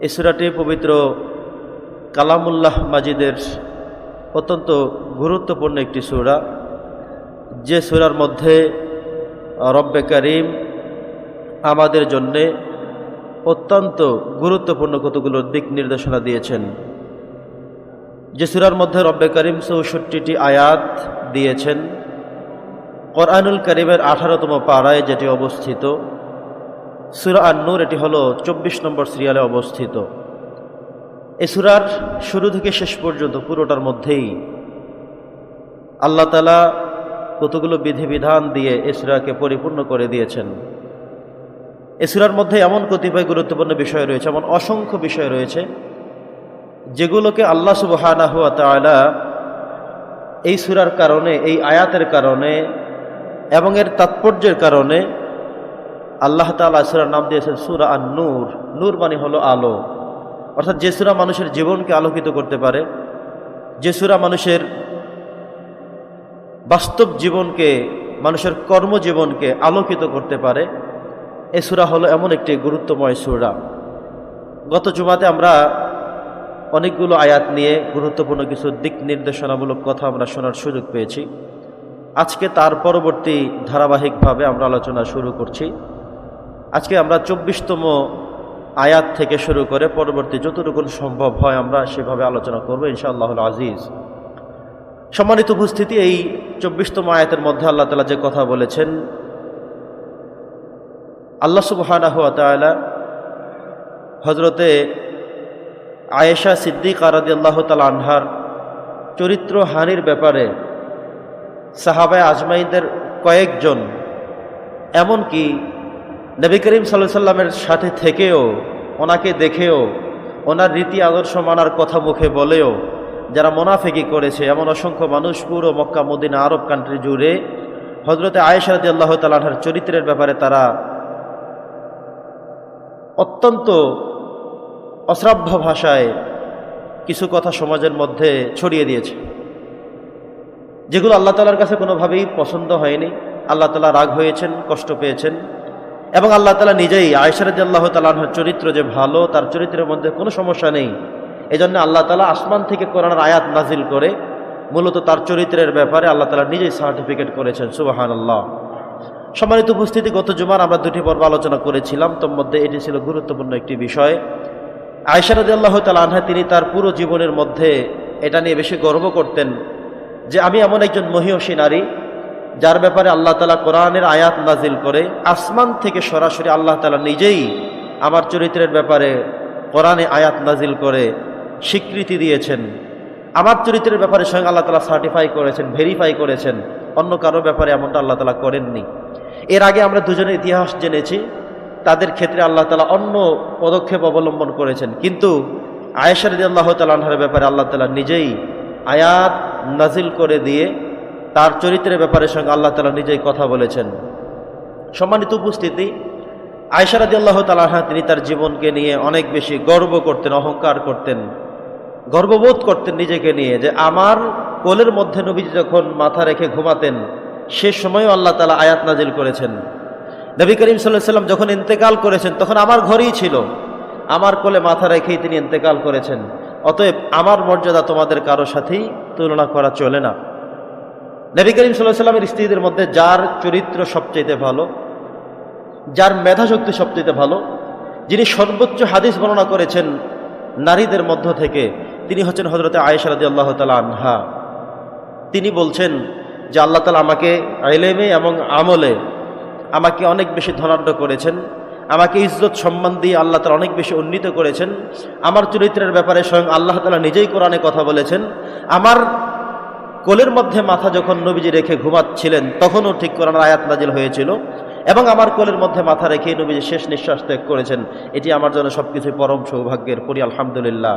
এই সুরাটি পবিত্র কালামুল্লাহ মাজিদের অত্যন্ত গুরুত্বপূর্ণ একটি সুরা। যে সুরার মধ্যে রব্বে করিম আমাদের জন্যে অত্যন্ত গুরুত্বপূর্ণ কতগুলো দিক নির্দেশনা দিয়েছেন। যে সুরার মধ্যে রব্বে করিম চৌষট্টিটি আয়াত দিয়েছেন। কোরআনুল করিমের আঠারোতম পাড়ায় যেটি অবস্থিত সুরা আন্নুর, এটি হলো চব্বিশ নম্বর সিরিয়ালে অবস্থিত। এই সুরার শুরু থেকে শেষ পর্যন্ত পুরোটার মধ্যেই আল্লাহ তালা কতগুলো বিধিবিধান দিয়ে এ সুরাকে পরিপূর্ণ করে দিয়েছেন। এ সুরার মধ্যে এমন কতিপয় গুরুত্বপূর্ণ বিষয় রয়েছে, এমন অসংখ্য বিষয় রয়েছে, যেগুলোকে হুয়া তালা এই সুরার কারণে, এই আয়াতের কারণে এবং এর তাৎপর্যের কারণে আল্লাহ তালা সুরার নাম দিয়েছেন সুরা আর নূর নূর মানে হলো আলো। অর্থাৎ যে সুরা মানুষের জীবনকে আলোকিত করতে পারে, যে সুরা মানুষের বাস্তব জীবনকে, মানুষের কর্মজীবনকে আলোকিত করতে পারে এ সুরা হলো এমন একটি গুরুত্বময় সুরা। গত জুমাতে আমরা অনেকগুলো আয়াত নিয়ে গুরুত্বপূর্ণ কিছু দিক নির্দেশনামূলক কথা আমরা শোনার সুযোগ পেয়েছি। আজকে তার পরবর্তী ধারাবাহিকভাবে আমরা আলোচনা শুরু করছি। আজকে আমরা চব্বিশতম আয়াত থেকে শুরু করে পরবর্তী যতটুকু সম্ভব হয় আমরা সেভাবে আলোচনা করব ইনশাআল্লাহ আজিজ। সম্মানিত উপস্থিতি, এই চব্বিশতম আয়াতের মধ্যে আল্লাহ তালা যে কথা বলেছেন, আল্লাহ সুবহানাহ তালা হজরতে আয়েশা সিদ্দিক আরাদি আল্লাহ তালা আনহার চরিত্র হানির ব্যাপারে সাহাবায় আজমাইদের কয়েকজন, এমনকি নবী করিম সাল্লাহ সাল্লামের সাথে থেকেও, ওনাকে দেখেও, ওনার রীতি আদর্শ মানার কথা মুখে বলেও, যারা মোনাফেকি করেছে, এমন অসংখ্য মানুষ পুরো মক্কা, মদিনা, আরব কান্ট্রি জুড়ে হজরতে আয়েশারদি আল্লাহ তালাহার চরিত্রের ব্যাপারে তারা অত্যন্ত অশ্রাব্য ভাষায় কিছু কথা সমাজের মধ্যে ছড়িয়ে দিয়েছে, যেগুলো আল্লাহ তালার কাছে কোনোভাবেই পছন্দ হয়নি। আল্লাহ তালা রাগ হয়েছেন, কষ্ট পেয়েছেন। এবং আল্লাহ তালা নিজেই আয়সারদি আল্লাহ তালাহার চরিত্র যে ভালো, তার চরিত্রের মধ্যে কোনো সমস্যা নেই। এই জন্য আল্লাহ তালা আসমান থেকে কোরআনের আয়াত নাজিল করে মূলত তার চরিত্রের ব্যাপারে আল্লাহ তালা নিজেই সার্টিফিকেট করেছেন সুবাহান আল্লাহ সম্মানিত উপস্থিতি, গত জুমার আমরা দুটি পর্ব আলোচনা করেছিলাম, তোর মধ্যে এটি ছিল গুরুত্বপূর্ণ একটি বিষয়। আয়সারদি আল্লাহ তালা তিনি তার পুরো জীবনের মধ্যে এটা নিয়ে বেশি গর্ব করতেন যে আমি এমন একজন মহিষী নারী যার ব্যাপারে আল্লাহ তালা কোরআনের আয়াত নাজিল করে, আসমান থেকে সরাসরি আল্লাহ তালা নিজেই আমার চরিত্রের ব্যাপারে কোরআনে আয়াত নাজিল করে স্বীকৃতি দিয়েছেন। আমার চরিত্রের ব্যাপারে স্বয়ং আল্লাহ তালা সার্টিফাই করেছেন ভেরিফাই করেছেন। অন্য কারও ব্যাপারে এমনটা আল্লাহ তালা করেননি। এর আগে আমরা দুজনের ইতিহাস জেনেছি, তাদের ক্ষেত্রে আল্লাহ তালা অন্য পদক্ষেপ অবলম্বন করেছেন। কিন্তু আয়েশারদি আল্লাহ তালাহার ব্যাপারে আল্লাহ তালা নিজেই আয়াত নাজিল করে দিয়ে তার চরিত্রের ব্যাপারে সঙ্গে আল্লাহ তালা নিজেই কথা বলেছেন। সম্মানিত উপস্থিতি আয়সারাদি আল্লাহ তালাহা তিনি তার জীবনকে নিয়ে অনেক বেশি গর্ব করতেন, অহংকার করতেন, গর্ববোধ করতেন নিজেকে নিয়ে যে আমার কোলের মধ্যে নবীজি যখন মাথা রেখে ঘুমাতেন, সে সময়ও আল্লাহ তালা আয়াত নাজিল করেছেন। নবী করিম সাল্লাহ সাল্লাম যখন ইন্তেকাল করেছেন, তখন আমার ঘরেই ছিল। আমার কোলে মাথা রেখেই তিনি ইন্তেকাল করেছেন। অতএব আমার মর্যাদা তোমাদের কারও সাথেই তুলনা করা চলে না। নবী করিম সাল্লামের স্ত্রীদের মধ্যে যার চরিত্র সবচেয়ে ভালো, যার মেধাশক্তি সবচেয়ে ভালো, যিনি সর্বোচ্চ হাদিস বর্ণনা করেছেন নারীদের মধ্য থেকে, তিনি হচ্ছেন হজরতে আয়েশারাদি আল্লাহ তালা আনহা। তিনি বলছেন যে আল্লাহ তালা আমাকে আইলেমে এবং আমলে আমাকে অনেক বেশি ধনাঢ্য করেছেন, আমাকে ইজ্জত সম্মান দিয়ে আল্লাহ তালা অনেক বেশি উন্নীত করেছেন, আমার চরিত্রের ব্যাপারে স্বয়ং আল্লাহ তালা নিজেই কোরআনে কথা বলেছেন, আমার কোলের মধ্যে মাথা যখন নবীজি রেখে ঘুমাচ্ছিলেন, তখনও ঠিক কোরআন আয়াত নাজিল হয়েছিল এবং আমার কোলের মধ্যে মাথা রেখে নবীজি শেষ নিঃশ্বাস ত্যাগ করেছেন। এটি আমার জন্য সবকিছু পরম সৌভাগ্যের পরি আলহামদুলিল্লাহ।